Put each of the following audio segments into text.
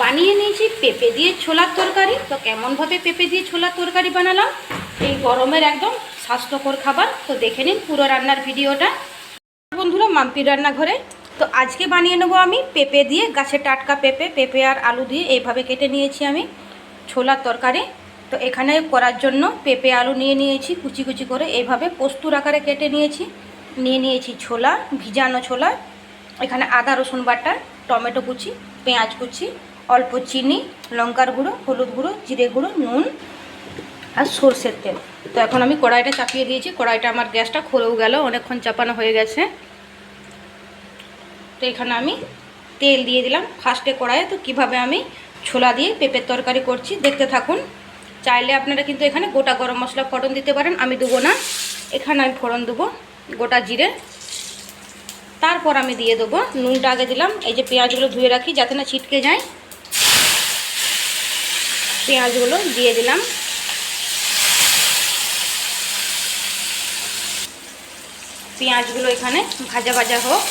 বানিয়ে নিয়েছি, পেঁপে দিয়ে ছোলার তরকারি। তো কেমনভাবে পেঁপে দিয়ে ছোলার তরকারি বানালাম, এই গরমের একদম স্বাস্থ্যকর খাবার। তো দেখে নিন পুরো রান্নার ভিডিওটা। বন্ধুরা মাম্পির রান্নাঘরে। তো আজকে বানিয়ে নেব আমি পেঁপে দিয়ে গাছে টাটকা পেঁপে পেঁপে আর আলু দিয়ে এইভাবে কেটে নিয়েছি আমি ছোলার তরকারি। তো এখানে করার জন্য পেঁপে, আলু নিয়ে নিয়েছি, কুচি কুচি করে এইভাবে পোস্তুর আকারে কেটে নিয়েছি। নিয়ে নিয়েছি ছোলা, ভিজানো ছোলা, এখানে আদা রসুন বাটা, টমেটো কুচি, পেঁয়াজ কুচি অল্প চিনি, লঙ্কার গুঁড়ো, হলুদ গুঁড়ো, জিরে গুঁড়ো, নুন আর সর্ষের তেল। তো এখন আমি কড়াইটা চাপিয়ে দিয়েছি। কড়াইটা আমার গ্যাসটা খরেও গেল, অনেকক্ষণ চাপানো হয়ে গেছে। তো এখানে আমি তেল দিয়ে দিলাম। ফার্স্টে কড়াইয়ে তো কীভাবে আমি ছোলা দিয়ে পেঁপের তরকারি করছি দেখতে থাকুন। চাইলে আপনারা কিন্তু এখানে গোটা গরম মশলা ফোড়ন দিতে পারেন, আমি দেবো না। এখানে আমি ফোড়ন দেবো, গোটা জিরে। তারপর আমি দিয়ে দেবো, নুনটা আগে দিলাম। এই যে পেঁয়াজগুলো ধুয়ে রাখি যাতে না ছিটকে যায়। পেঁয়াজগুলো দিয়ে দিলাম। পেঁয়াজগুলো এখানে ভাজা ভাজা হোক,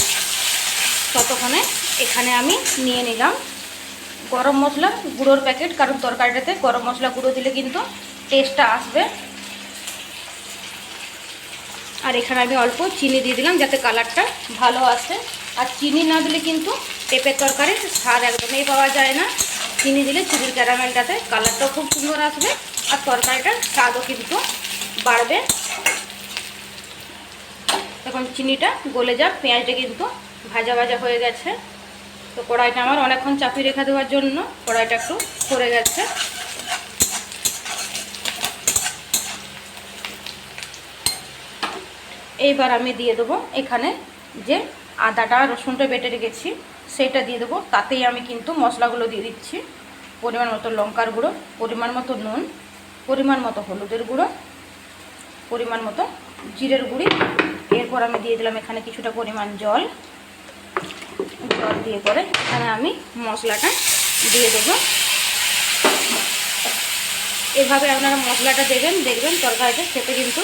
ততক্ষণে এখানে আমি নিয়ে নিলাম। গরম মশলা গুঁড়োর প্যাকেট, কারণ তরকারিটাতে গরম মশলা গুঁড়ো দিলে কিন্তু টেস্টটা আসবে। আর এখানে আমি অল্প চিনি দিয়ে দিলাম যাতে কালারটা ভালো আসে। আর চিনি না দিলে কিন্তু পেঁপের তরকারির স্বাদ একদমই পাওয়া যায় না। চিনি দিলে চিনির ক্যারামেলটাতে কালারটাও খুব সুন্দর আসবে আর তরকারিটার স্বাদও কিন্তু বাড়বে। এখন চিনিটা গলে যাক, পেঁয়াজটা কিন্তু ভাজা ভাজা হয়ে গেছে। তো কড়াইটা আমার অনেকক্ষণ চাপিয়ে রেখে দেওয়ার জন্য কড়াইটা একটু সরে গেছে। এইবার আমি দিয়ে দেবো এখানে যে আদাটা রসুনটা বেটে রেখেছি। সেটা দিয়ে দেবো। তাতেই আমি কিন্তু মশলাগুলো দিয়ে দিচ্ছি। পরিমাণ মতো লঙ্কার গুঁড়ো, পরিমাণ মতো নুন, পরিমাণ মতো হলুদের গুঁড়ো, পরিমাণ মতো জিরের গুঁড়ি। এরপর আমি দিয়ে দিলাম এখানে কিছুটা পরিমাণ জল। জল দিয়ে পরে এখানে আমি মশলাটা দিয়ে দেবো। এভাবে আপনারা মশলাটা দেবেন, দেখবেন তরকারিটা খেতে কিন্তু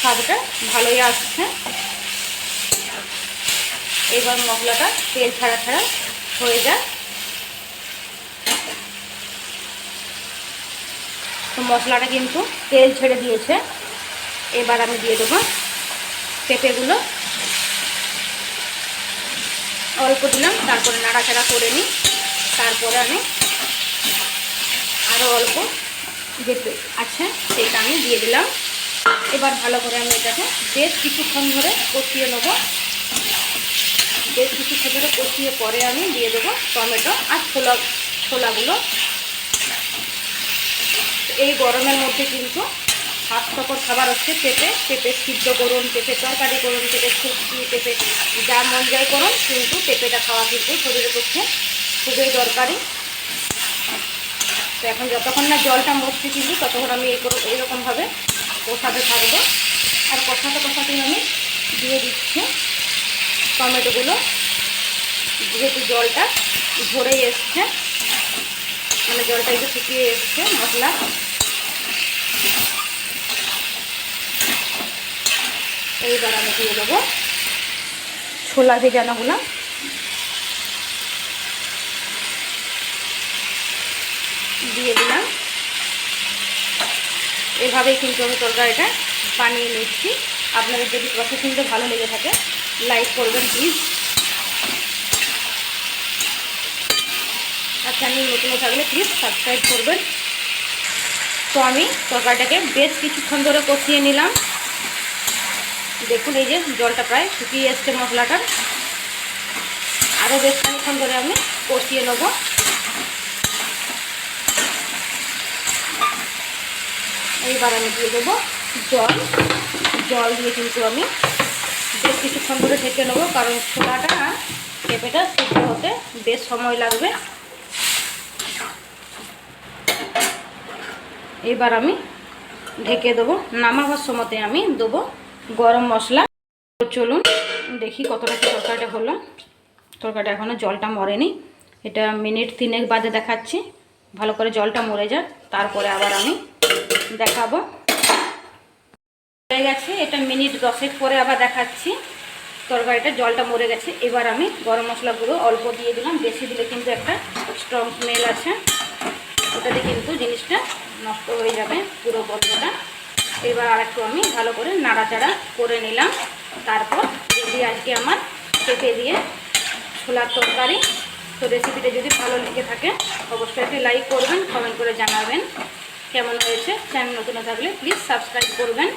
স্বাদটা ভালোই আসছে। এবার মশলাটা তেল ছাড়া ছাড়া হয়ে যায় তো মশলাটা কিন্তু তেল ছেড়ে দিয়েছে। এবার আমি দিয়ে দেবো পেঁপেগুলো। অল্প দিলাম, তারপরে নাড়াচাড়া করে নিই। তারপরে আমি আরও অল্প যে আছে সেটা আমি দিয়ে দিলাম। এবার ভালো করে আমি এটাকে বেশ কিছুক্ষণ ধরে কষিয়ে নেব। বেশ কিছুক্ষণ ধরে কষিয়ে পরে আমি দিয়ে দেবো টমেটো আর ছোলা, ছোলাগুলো। এই গরমের মধ্যে কিন্তু স্বাস্থ্যকর খাবার হচ্ছে পেঁপে। পেঁপে সিদ্ধ করুন, পেঁপে তরকারি করুন, পেঁপে সবজি, পেঁপে যা মন যায় করুন, কিন্তু পেঁপেটা খাওয়া কিন্তু শরীরের পক্ষে খুবই দরকারি। তো এখন যতক্ষণ না জলটা মরছে কিন্তু ততক্ষণ আমি এইরকমভাবে কষাতে থাকব। আর কষাতে কষাতেই আমি দিয়ে দিচ্ছি। টমেটোগুলো যেহেতু জলটা ঝরেই এসছে মানে জলটা একটু শুকিয়ে এসছে, মশলা। এইবার আমি দিয়ে দেবো ছোলা ভেজানোগুলো দিয়ে দিলাম। এভাবেই কিন্তু আমি তরকারিটা বানিয়ে নিচ্ছি। আপনাদের যদি প্রসেসিংটা ভালো লেগে থাকে লাইক করবেন প্লিজ আর চ্যানেল নতুন থাকলে প্লিজ সাবস্ক্রাইব করবেন। তো আমি তরকারিটাকে বেশ কিছুক্ষণ ধরে কষিয়ে নিলাম। দেখুন, এই যে জলটা প্রায় শুকিয়ে এসছে মশলাটার। আরও বেশ খানিক্ষণ ধরে আমি কষিয়ে নেব। এইবার আমি দিয়ে দেবো জল। জল দিয়ে কিন্তু আমি বেশ কিছুক্ষণ ধরে ঢেকে নেব, কারণ ছোলাটা পেঁপেটা সিদ্ধ হতে বেশ সময় লাগবে। এবার আমি ঢেকে দেবো, নামাবার সময়তে আমি দেবো গরম মশলা। চলুন দেখি কতটা কি তরকারিটা হলো। তরকারিটা এখনও জলটা মরেনি। এটা মিনিট তিনেক বাদে দেখাচ্ছি। ভালো করে জলটা মরে যাক, তারপরে আবার আমি দেখাবো। হয়ে গেছে, এটা মিনিট দশেক পরে আবার দেখাচ্ছি। তরকারিটা জলটা মরে গেছে, এবার আমি গরম মশলা গুঁড়ো অল্প দিয়ে দিলাম, বেশি দিলে কিন্তু একটা স্ট্রং স্মেল আছে ওটাতে কিন্তু জিনিসটা নষ্ট হয়ে যাবে পুরো গল্পটা এবার আর একটু আমি ভালো করে নাড়াচাড়া করে নিলাম। তারপর যদি আজকে আমার পেঁপে দিয়ে ছোলার তরকারি, তো রেসিপিটা যদি ভালো লেগে থাকে, অবশ্যই একটি লাইক করবেন কমেন্ট করে জানাবেন। কেমন হয়েছে? চ্যানেল নতুন থাকলে প্লিজ সাবস্ক্রাইব করবেন।